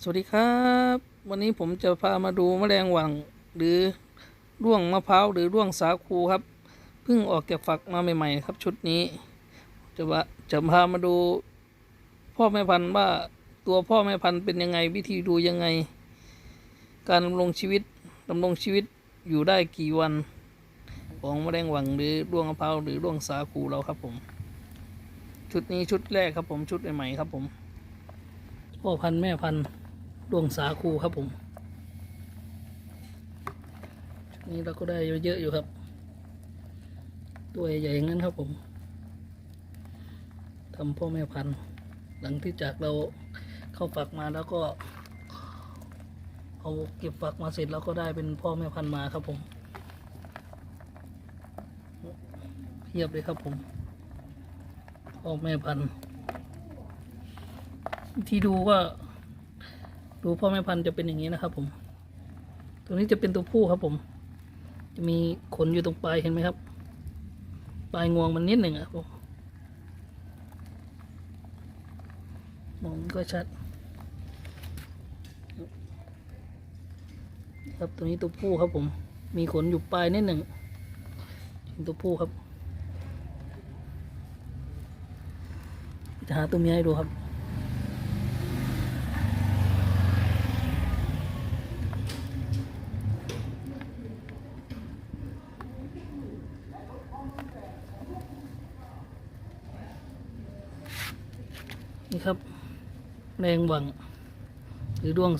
สวัสดีครับ วันนี้ผมจะพามาดูแมลงหวังหรือร่วงมะพร้าวหรือร่วงสาคูครับเพิ่งออกจากฝักมาใหม่ๆ ครับชุดนี้ จะว่าจะพามาดู พ่อแม่พันธุ์ว่าตัวพ่อแม่พันธุ์เป็นยังไงวิธีดูยังไง การดำรงชีวิตดำรงชีวิตอยู่ได้กี่วัน ของแมลงหวังหรือร่วงมะพร้าวหรือร่วงสาคูเราครับผม ชุดนี้ชุดแรกครับผมชุดใหม่ๆครับผมพ่อพันธุ์แม่พันธุ์ ดวงสาคูครับผมนี้เราก็ได้เยอะๆอยู่ครับ ตัวใหญ่ๆงั้นครับผมทำพ่อแม่พันธุ์ หลังที่จากเราเข้าฝักมาแล้วก็เอาเก็บฝักมาเสร็จแล้วก็ได้เป็นพ่อแม่พันธุ์มาครับผมเทียบเลยครับผมพ่อแม่พันธุ์ที่ดูก็ ดูพ่อแม่พันธุ์จะเป็นอย่างนี้นะครับ ผม ตัวนี้จะเป็นตัวผู้ครับ ผม จะมีขนอยู่ตรงปลายเห็นไหมครับ ปลายงวงมันนิดหนึ่งอะผมมองก็ชัด ครับตัวนี้ตัวผู้ครับผม มีขนอยู่ปลายนิดหนึ่งเป็นตัวผู้ครับจะหาตัวเมียให้ดูครับ นี่ครับแมงหวัง หรือด้วง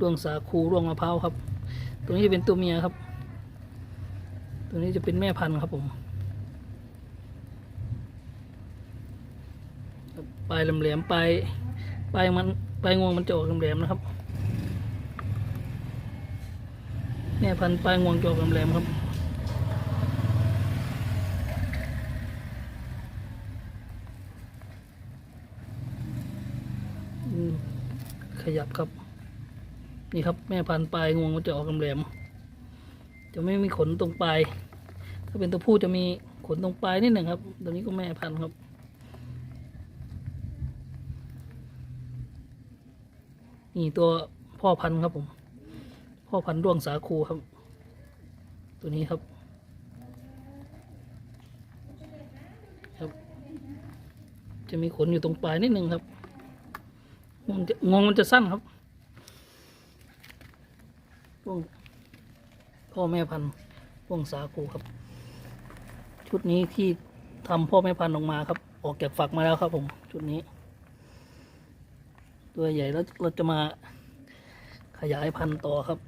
ด้วงสาคูด้วงมะพร้าวครับ ตัวนี้จะเป็นตัวเมียครับ ตัวนี้จะเป็นแม่พันธุ์ครับผมปลายแหลมๆปลายปลายมันปลายงวงมันจะออกแหลมๆนะครับ แม่พันธุ์ปลายงวงจะออกแหลมๆครับ อืม ขยับครับ นี่ครับแม่พันปลายงวงมันจะออกแหลม จะไม่มีขนตรงปลาย ถ้าเป็นตัวผู้จะมีขนตรงปลายนิดหนึ่งครับ ตัวนี้ก็แม่พันครับนี่ตัวพ่อพันธุ์ครับผม พ่อพันธุ์ด้วงสาคูครับ ตัวนี้ครับครับ จะมีขนอยู่ตรงปลายนิดหนึ่งครับ งวงมันจะสั้นครับพวกพ่อแม่พันธุ์พวกสาคูครับ ชุดนี้ที่ทำพ่อแม่พันธุ์ออกมาครับ ออกจากฝักมาแล้วครับผม ชุดนี้ ตัวใหญ่แล้วเราจะมาขยายพันธุ์ต่อครับ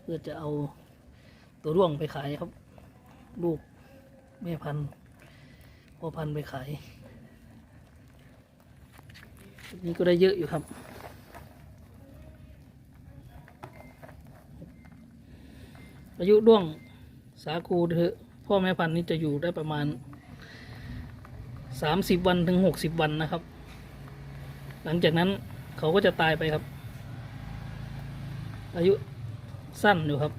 เพื่อจะเอาตัวร่วงไปขายครับ ลูกแม่พันธุ์พ่อพันธุ์ไปขาย นี้ก็ได้เยอะอยู่ครับ อายุด้วงสาคูเถอะพ่อแม่พันธุ์นี่จะอยู่ได้ประมาณสามสิบวันถึงหกสิบวันนะครับ หลังจากนั้นเขาก็จะตายไปครับ อายุสั้นอยู่ครับ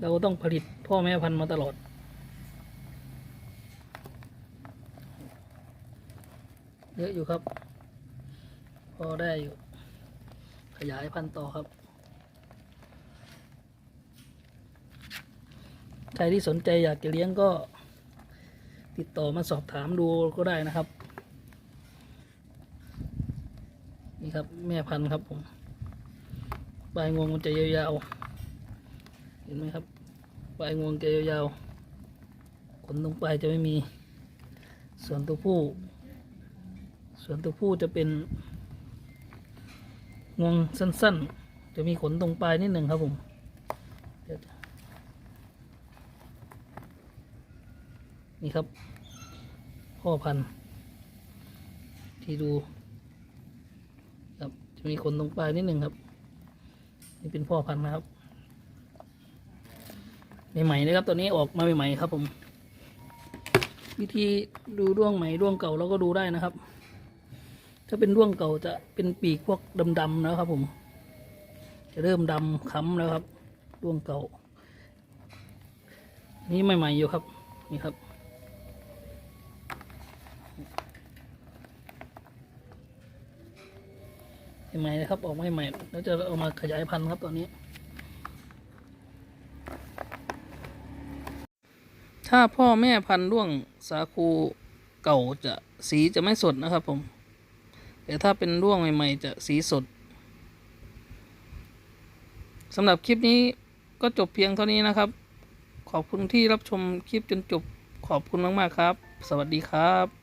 เราต้องผลิตพ่อแม่พันธุ์มาตลอด ยอะอยู่ครับ พอได้อยู่ ขยายพันธุ์ต่อครับ ใครที่สนใจอยากจะเลี้ยงก็ ติดต่อมาสอบถามดูก็ได้นะครับ นี่ครับแม่พันธุ์ครับผมปลายงวงมันจะยาวๆ เห็นไหมครับ ปลายงวงจะยาวๆ ขนตรงปลายจะไม่มี ส่วนตัวผู้ ส่วนตัวผู้จะเป็นงวงสั้นๆ จะมีขนตรงปลายนิดหนึ่งครับผมนี่ครับ พ่อพันธุ์ที่ดูครับจะมีขนตรงปลายนิดหนึ่งครับ นี่เป็นพ่อพันธุ์นะครับใหม่ๆนะครับตัวนี้ออกมาใหม่ๆครับผม วิธีดูร่วงใหม่ร่วงเก่าเราก็ดูได้นะครับ ถ้าเป็นร่วงเก่าจะเป็นปีกพวกดำๆนะครับ ผม จะเริ่มดำค้ำแล้วครับร่วงเก่า นี่ใหม่ๆอยู่ครับนี่ครับใหม่นะครับออกมาใหม่ๆแล้วจะเอามาขยายพันธุ์ครับตอนนี้ ถ้าพ่อแม่พันธุ์ด้วงสาคูเก่าจะสีจะไม่สดนะครับผม แต่ถ้าเป็นร่วงใหม่ ๆ จะสีสดสำหรับคลิปนี้ก็จบเพียงเท่านี้นะครับ ขอบคุณที่รับชมคลิปจนจบขอบคุณมาก ๆ ครับ สวัสดีครับ